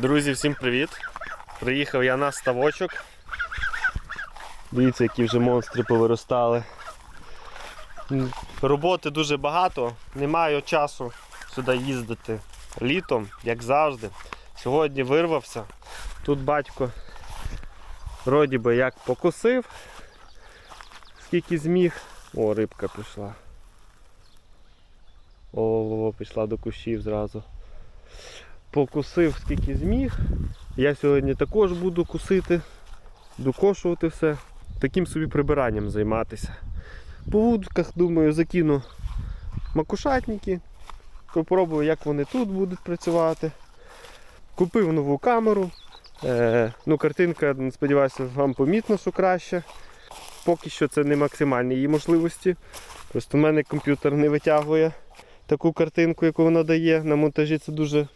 Друзі, всім привіт! Приїхав я на ставочок. Дивіться, які вже монстри повиростали. Роботи дуже багато, не маю часу сюди їздити літом, як завжди. Сьогодні вирвався. Тут батько вроді би як покусив, скільки зміг. О, рибка пішла. О, пішла до кущів зразу покусив скільки зміг. Я сьогодні також буду кусити, докошувати все. Таким собі прибиранням займатися. По вудках, думаю, закину макушатники. Попробую, як вони тут будуть працювати. Купив нову камеру. Е, ну, Картинка, сподіваюся, вам помітно, що краще. Поки що це не максимальні її можливості. Просто в мене комп'ютер не витягує таку картинку, яку вона дає. На монтажі це дуже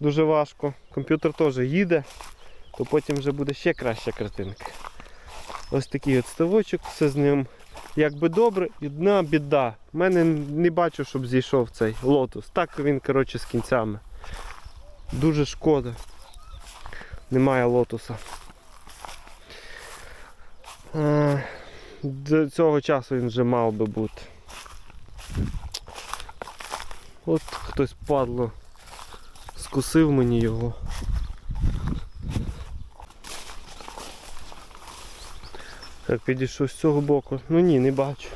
дуже важко. Комп'ютер теж їде, то потім вже буде ще краща картинка. Ось такий от ставочок, все з ним якби добре, одна біда. У мене не бачу, щоб зійшов цей лотус. Так він коротше, з кінцями. Дуже шкода. Немає лотуса. Е, До цього часу він вже мав би бути. От хтось падло скусив мені його. Так, підійшов з цього боку. Ну ні, не бачу.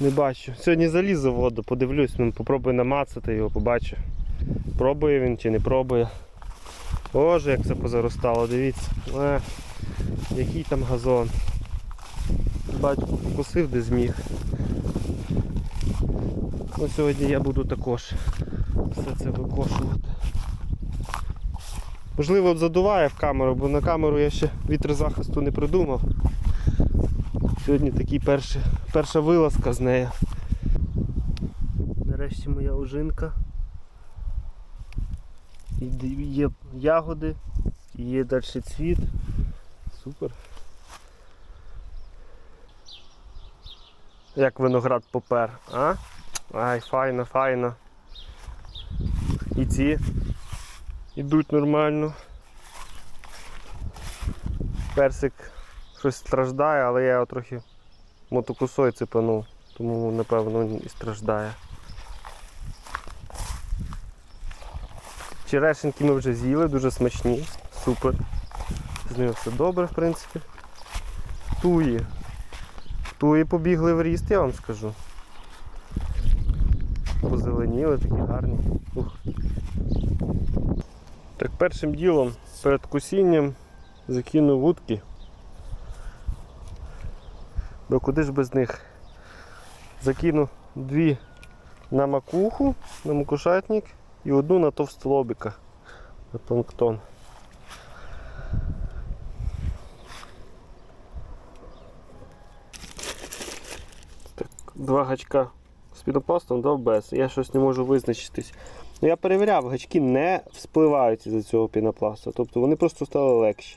Не бачу. Сьогодні залізу в воду, подивлюсь, ну, попробую намацати його, побачу. Пробує він чи не пробує. Боже, як це позаростало, дивіться. Е, який там газон. Батько покусив, де зміг. Ну, сьогодні я буду також все це викошувати. Можливо, задуває в камеру, бо на камеру я ще вітрозахисту не придумав. Сьогодні такий перший, перша вилазка з нею. Нарешті моя д- Є ягоди, є далі цвіт. Супер. Як виноград попер, а? Ай, файно, файно. І ці йдуть нормально. Персик щось страждає, але я його трохи мотокусою цепанув, тому напевно він і страждає. Черешеньки ми вже з'їли, дуже смачні, супер. З ними все добре, в принципі. Туї. Туї побігли в ріст, я вам скажу. Позеленіли, такі гарні. Ух. Так, першим ділом перед кусінням закину вудки. Бо куди ж без них? Закину дві на макуху, на макушатник і одну на товстолобика, на планктон. Так, два гачка з пінопластом, два без. Я щось не можу визначитись. Ну, я перевіряв, гачки не вспливають із цього пінопласту. Тобто вони просто стали легші.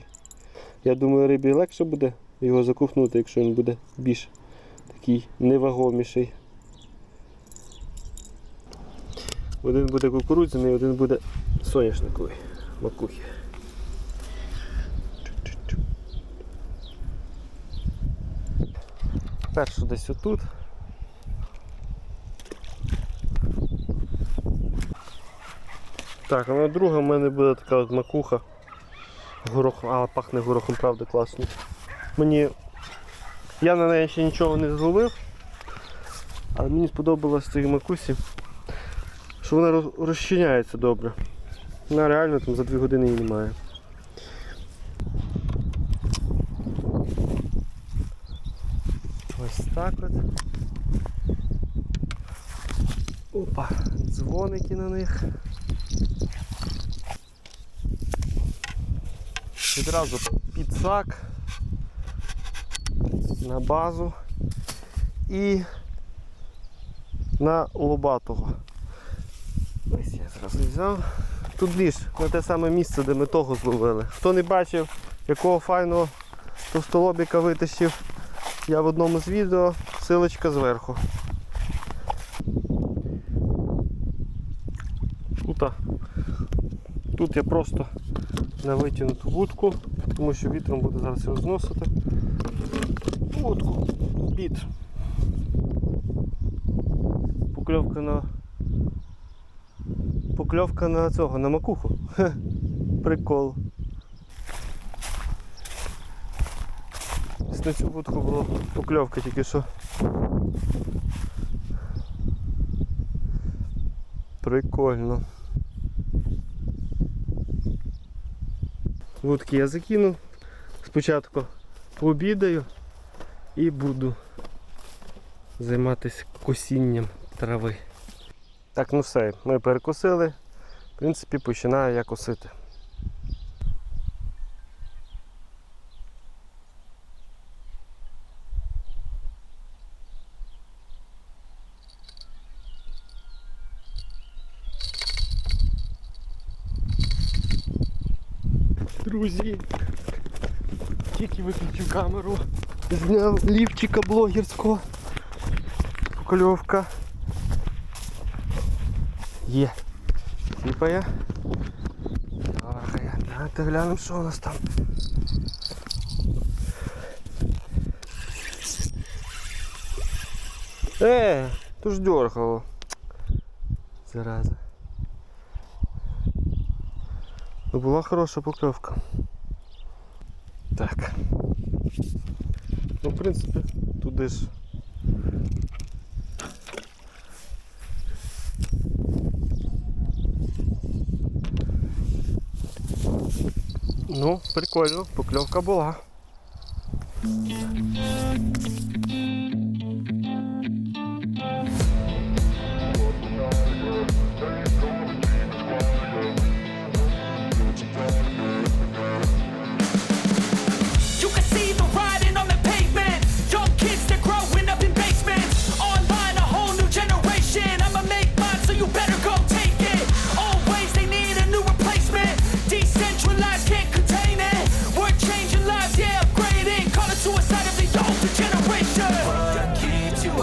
Я думаю, рибі легше буде його закухнути, якщо він буде більш такий невагоміший. Один буде кукурудзяний, один буде соняшниковий макухи. Першу десь отут. Так, а на друга в мене буде така от макуха. Горох, а пахне горохом, правда, класно. Мені. Я на неї ще нічого не зловив, але мені сподобалось цій макусі, що вона розчиняється добре. Вона реально там за 2 години її немає. Ось так от. Опа, дзвоники на них. Відразу підсак на базу і на лобатого. Ось я зразу взяв. Тут ліж на те саме місце, де ми того зловили. Хто не бачив, якого файного товстолобіка витащив, я в одному з відео, силочка зверху. Тут Тут я просто на витягнуту вудку, тому що вітром буде зараз його зносити. Вудку під. Покльовка на. Покльовка на цього, на макуху. Хе, прикол. На цю вудку була покльовка тільки що. Прикольно. Вудки я закинув. Спочатку пообідаю і буду займатися косінням трави. Так, ну все, ми перекосили. В принципі, починаю я косити. Друзі, тільки виключив камеру, зняв лівчика блогерського. Покльовка. Є. Сіпає. Дорогая. Давайте глянемо, що у нас там. Е, то ж дергало. Зараза. Ну була хороша покльовка. Так. Ну, в принципі, туди ж. Ну, прикольно, покльовка була.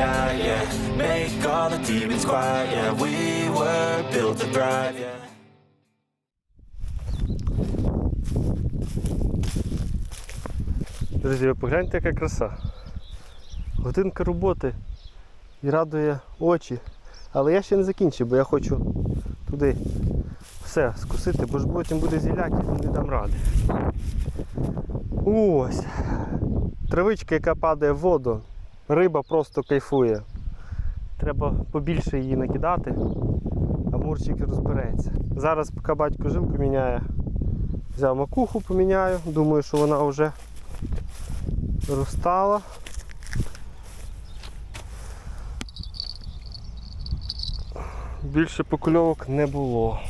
night, yeah Make all the demons quiet, yeah We were built to thrive, yeah Друзі, ви погляньте, яка краса. Годинка роботи і радує очі. Але я ще не закінчив, бо я хочу туди все скусити, бо ж потім буде зіляки і не дам ради. Ось. Травичка, яка падає в воду, риба просто кайфує. Треба побільше її накидати, а мурчик розбереться. Зараз, поки батько жилку міняє, взяв макуху, поміняю. Думаю, що вона вже розстала. Більше покульовок не було.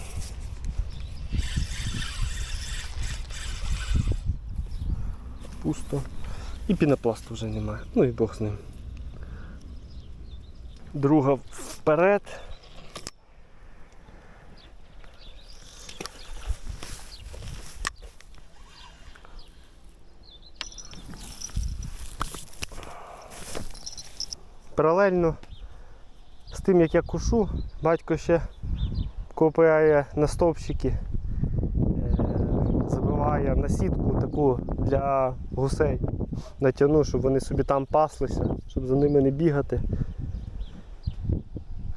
Пусто. І пінопласту вже немає. Ну і Бог з ним. Друга вперед. Паралельно з тим, як я кушу, батько ще копає на стовпчики, е, забиває на сітку таку для гусей. Натягну, щоб вони собі там паслися, щоб за ними не бігати.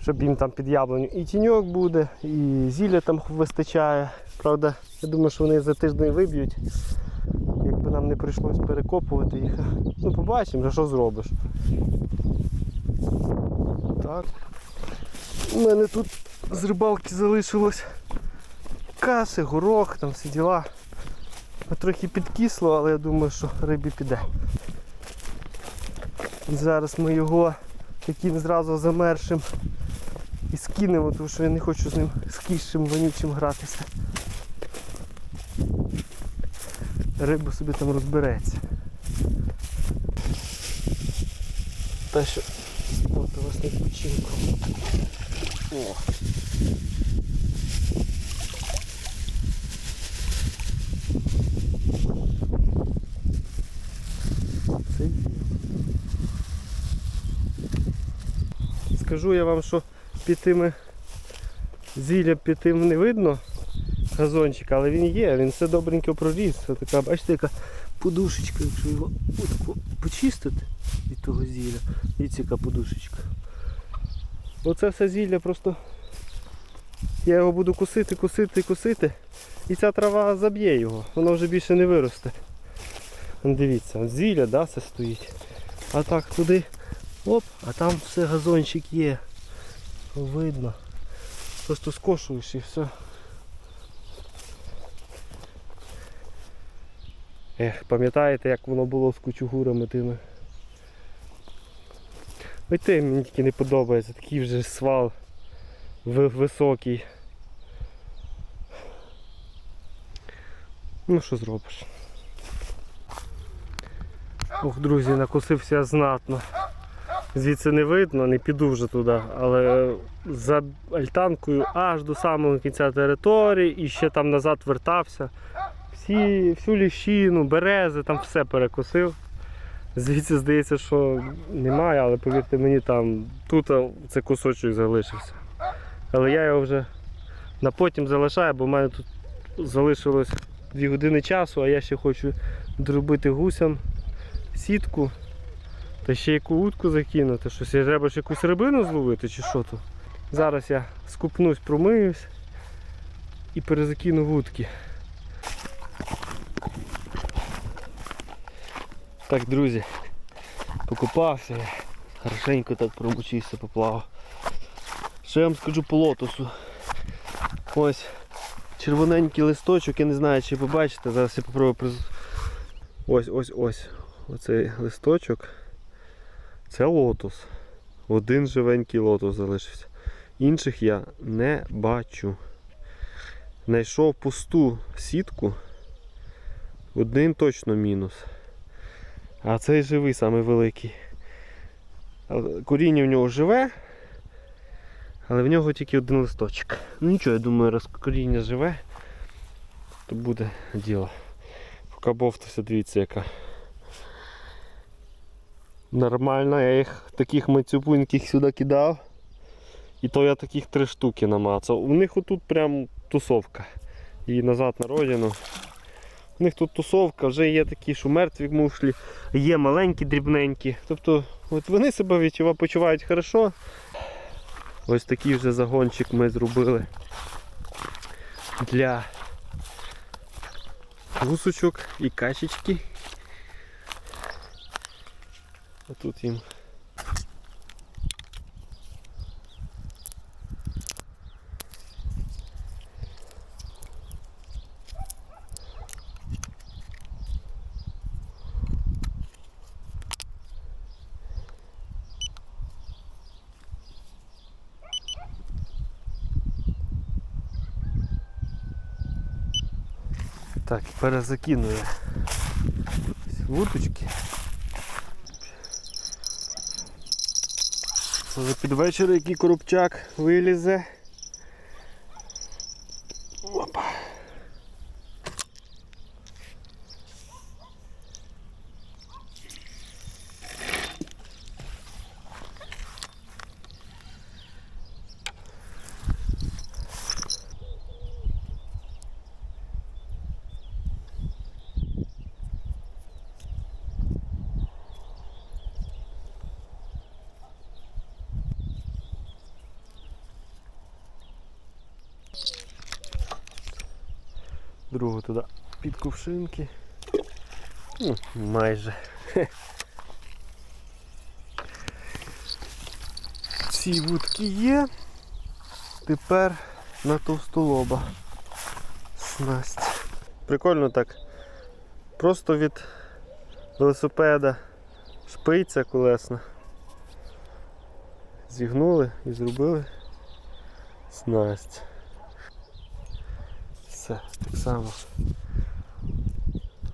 Щоб їм там під яблуню і тіньок буде, і зілля там вистачає. Правда, я думаю, що вони за тиждень виб'ють. Якби нам не прийшлось перекопувати їх. Ну, побачимо, що зробиш. Так. У мене тут з рибалки залишилось каси, горох, там всі діла. Трохи підкисло, але я думаю, що рибі піде. І зараз ми його таким зразу замершим і скинемо, тому що я не хочу з ним з кішим вонючим гратися. Риба собі там розбереться. Та що спортилась на відпочинку. О. Це є. Скажу я вам, що під тими зілля під тим не видно газончика, але він є, він все добренько проріс. Це така, бачите, яка подушечка, якщо його отако почистити від того зілля. Дивіться, яка подушечка. Оце все зілля просто. Я його буду косити, косити, косити. І ця трава заб'є його, воно вже більше не виросте. Дивіться, зілля, да, все стоїть. А так туди, оп, а там все газончик є. Видно. Просто скошуєш і все. Ех, пам'ятаєте, як воно було з кучугурами тими? Ой те мені тільки не подобається, такий вже свал високий. Ну що зробиш? Ох, друзі, накосився знатно. Звідси не видно, не піду вже туди, але за альтанкою аж до самого кінця території і ще там назад вертався. Всі, всю ліщину, берези, там все перекосив. Звідси здається, що немає, але повірте мені, там тут це кусочок залишився. Але я його вже на потім залишаю, бо в мене тут залишилось 2 години часу, а я ще хочу доробити гусям сітку. Та ще яку утку закинути, щось треба ж якусь рибину зловити чи що тут. Зараз я скупнусь, промиюсь і перезакину вудки. Так, друзі, покупався я. Хорошенько так промочився, поплавав. Що я вам скажу по лотосу? Ось червоненький листочок, я не знаю, чи побачите, зараз я попробую приз... Ось ось ось. Оцей листочок. Це лотос. Один живенький лотос залишився. Інших я не бачу. Знайшов пусту сітку. Один точно мінус. А цей живий самий великий. Коріння в нього живе, але в нього тільки один листочок. Ну нічого, я думаю, раз коріння живе, то буде діло. Поки бовтався, дивіться яка. Нормально, я їх таких мацюпуньких сюди кидав. І то я таких три штуки намацав. У них отут прям тусовка. І назад на родину. У них тут тусовка, вже є такі, що мертві мушлі, є маленькі, дрібненькі. Тобто от вони себе відчувають, почувають хорошо. Ось такий вже загончик ми зробили для гусочок і качечки. Отут їм. Так, перезакиную ось під вечір який коробчак вилізе. Другу туди під кувшинки. Ну, майже. Ці вудки є. Тепер на товстолоба. Снасть. Прикольно так. Просто від велосипеда шпиця колесна. Зігнули і зробили снасть. Все, так само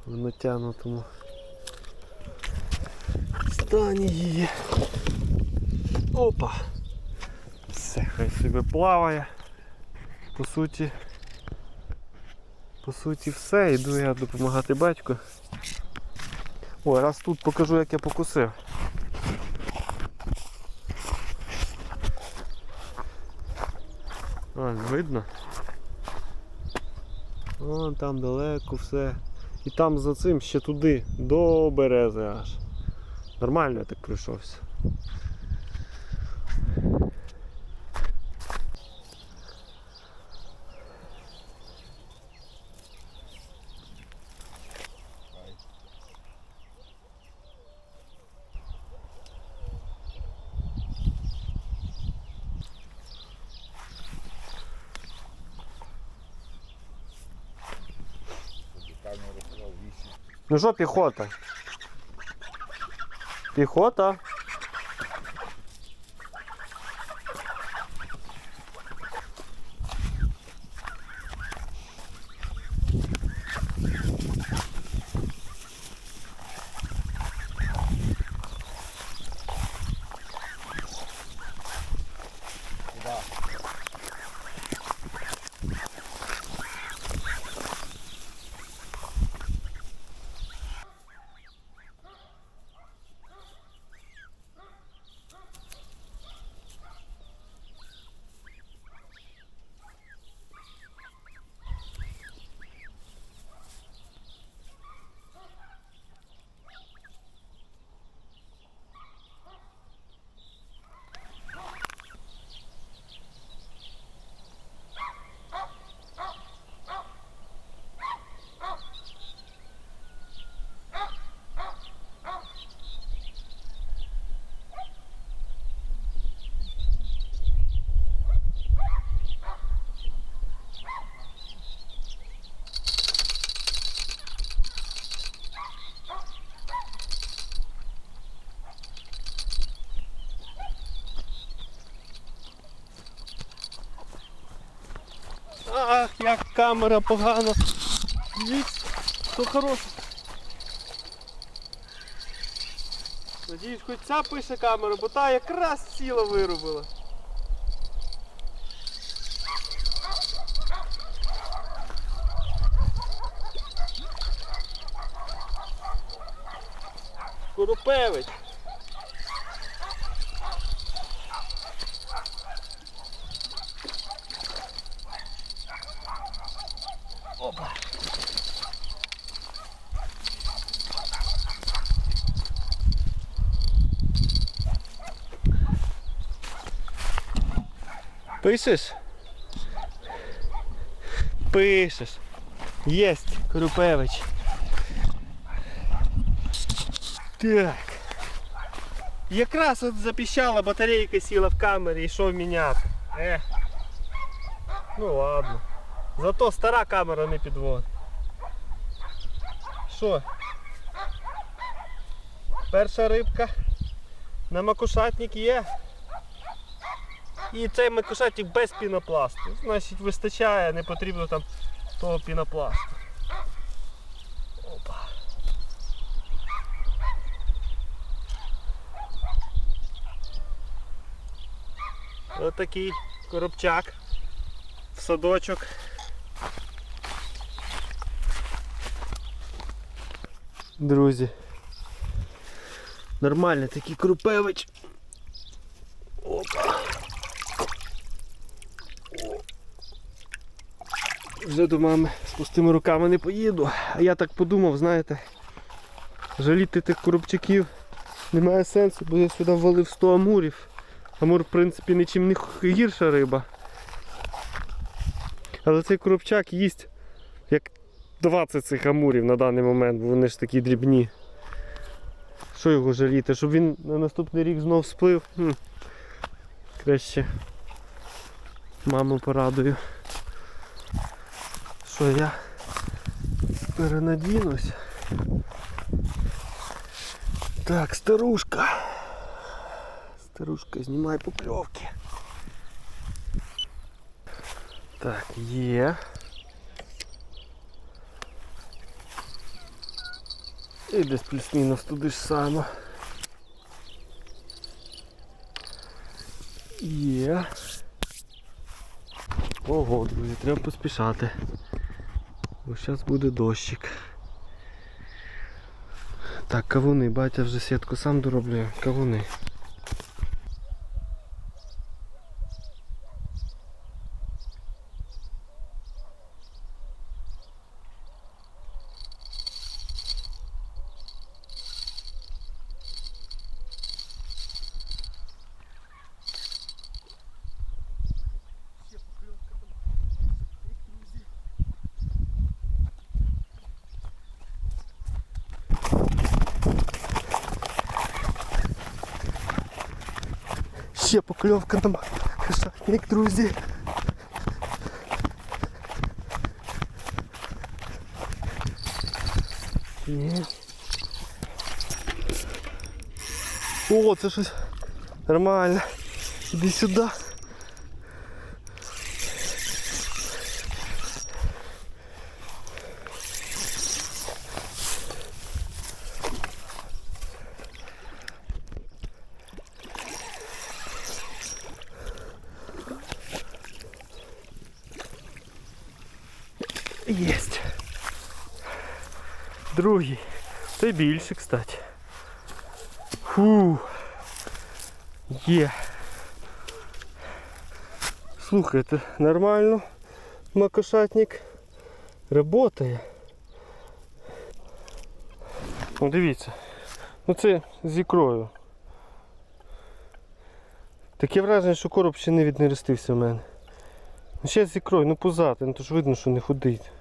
в натягнутому стані її. Опа! Все, хай собі плаває. По суті. По суті все, йду я допомагати батьку. Ой, раз тут покажу як я покусив. А, видно? Вон там далеко все. І там за цим ще туди, до берези аж. Нормально я так пройшовся. Ну що піхота? Піхота. Ах, як камера погано. Дивіться, то хороше. Надіюсь, хоч ця пише камера, бо та якраз сіло виробила. Коропевич. Пишеш? Пишеш. Єсть, Крупевич. Так. Якраз от запіщала, батарейка сіла в камері, йшов міняти. Е. Ну ладно. Зато стара камера не підводить. Що? Перша рибка на макушатник є. І цей макушатник без пінопласту. Значить вистачає, не потрібно там того пінопласту. Опа. Отакий коробчак в садочок. Друзі. Нормальний такий крупевич. Опа. Вже до мами з пустими руками не поїду. А я так подумав, знаєте, жаліти тих коробчаків немає сенсу, бо я сюди ввалив 100 амурів. Амур, в принципі, нічим не гірша риба. Але цей коробчак їсть як 20 цих амурів на даний момент, бо вони ж такі дрібні. Що його жаліти? Щоб він на наступний рік знов сплив. Хм. Краще. Маму порадую. Що я перенадінусь. Так, старушка. Старушка, знімай покльовки. Так, є. І десь плюс-мінус туди ж само. Є. Ого, друзі, треба поспішати. Бо зараз буде дощик. Так, кавуни, батя вже сітку сам дороблює. Кавуни. Ще покльовка там кошатник, друзі. Є. О, це щось нормально. Іди сюди. Єсть. Другий. Це більше, кстати. Фу. Є. Слухайте, нормально. Макошатник работає. Ну дивіться. Ну це з ікрою. Таке враження, що короб ще не віднерестився в мене. Ну ще з ікрою, ну пузати, ну то ж видно, що не ходить.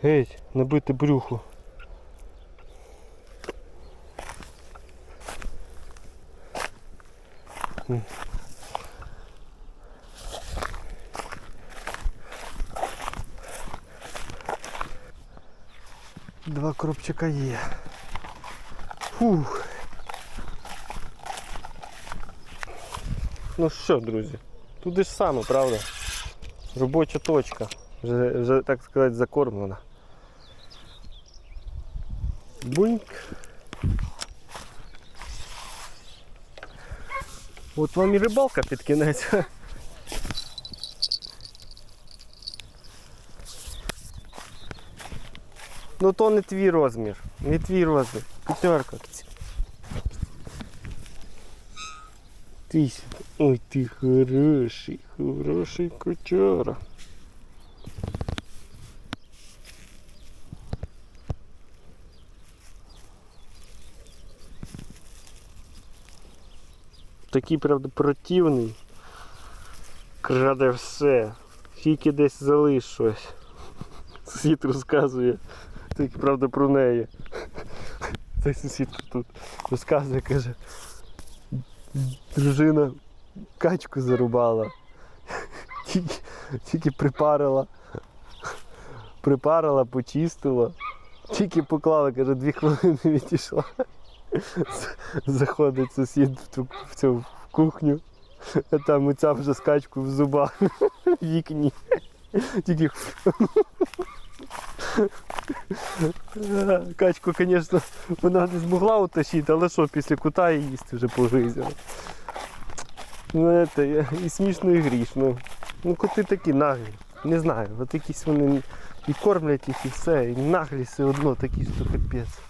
Геть, набите брюхо. М. Два коробчика є. Фух. Ну що, друзі, туди ж саме, правда? Робоча точка. Вже, вже так сказати, закормлена. Буньк. От вам і рибалка під кінець. Ну то не твій розмір, не твій розмір. П'ятерка. Ти сюди. Ой, ти хороший, хороший котяра. Такий, правда, противний. Краде все. Тільки десь залиш щось. Сусід розказує. Тільки правда про неї. Цей сусід тут розказує, каже. Дружина качку зарубала. Тільки, тільки припарила. Припарила, почистила. Тільки поклала, каже, дві хвилини відійшла. Заходить сусід в, ту, в цю в кухню, а там оця вже з качку в зубах в вікні. Тільки качку, звісно, вона не змогла утащити, але що, після кута її їсти вже погризила. Ну, це, і смішно, і грішно. Ну, коти такі наглі. Не знаю, от якісь вони і кормлять їх, і все, і наглі все одно такі, що капець.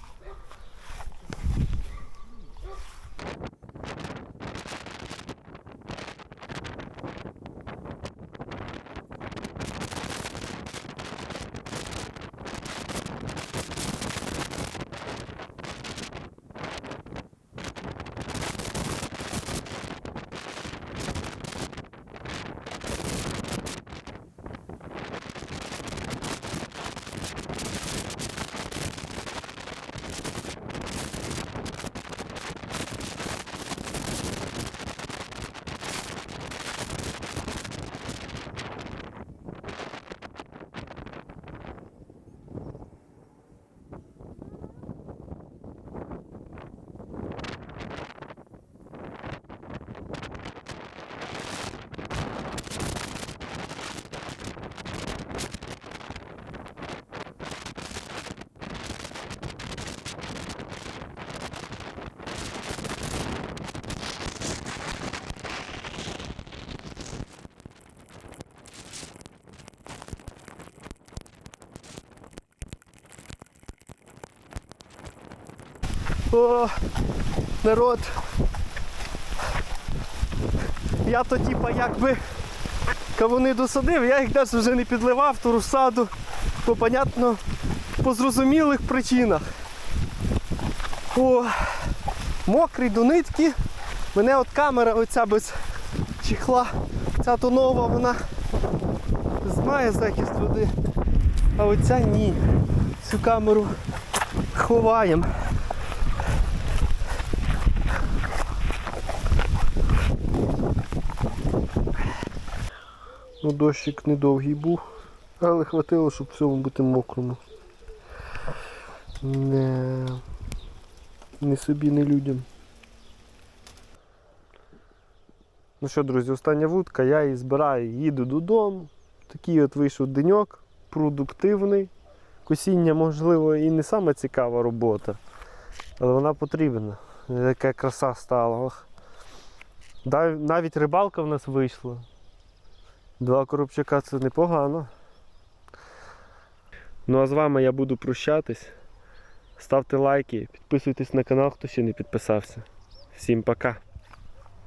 О, народ. Я то типа якби кавуни досадив, я їх навіть вже не підливав ту розсаду по понятно, по зрозумілих причинах. О, мокрий до нитки. Мене от камера оця без чехла, ця то нова, вона має захист води. А оця ні. Цю камеру ховаємо. Ну, дощик недовгий був, але хватило, щоб всьому бути мокрому. Не, не собі, не людям. Ну що, друзі, остання вудка, я її збираю, їду додому. Такий от вийшов деньок, продуктивний. Косіння, можливо, і не сама цікава робота, але вона потрібна. Яка краса стала. Навіть рибалка в нас вийшла. Два коробчака це непогано. Ну а з вами я буду прощатись. Ставте лайки, підписуйтесь на канал, хто ще не підписався. Всім пока!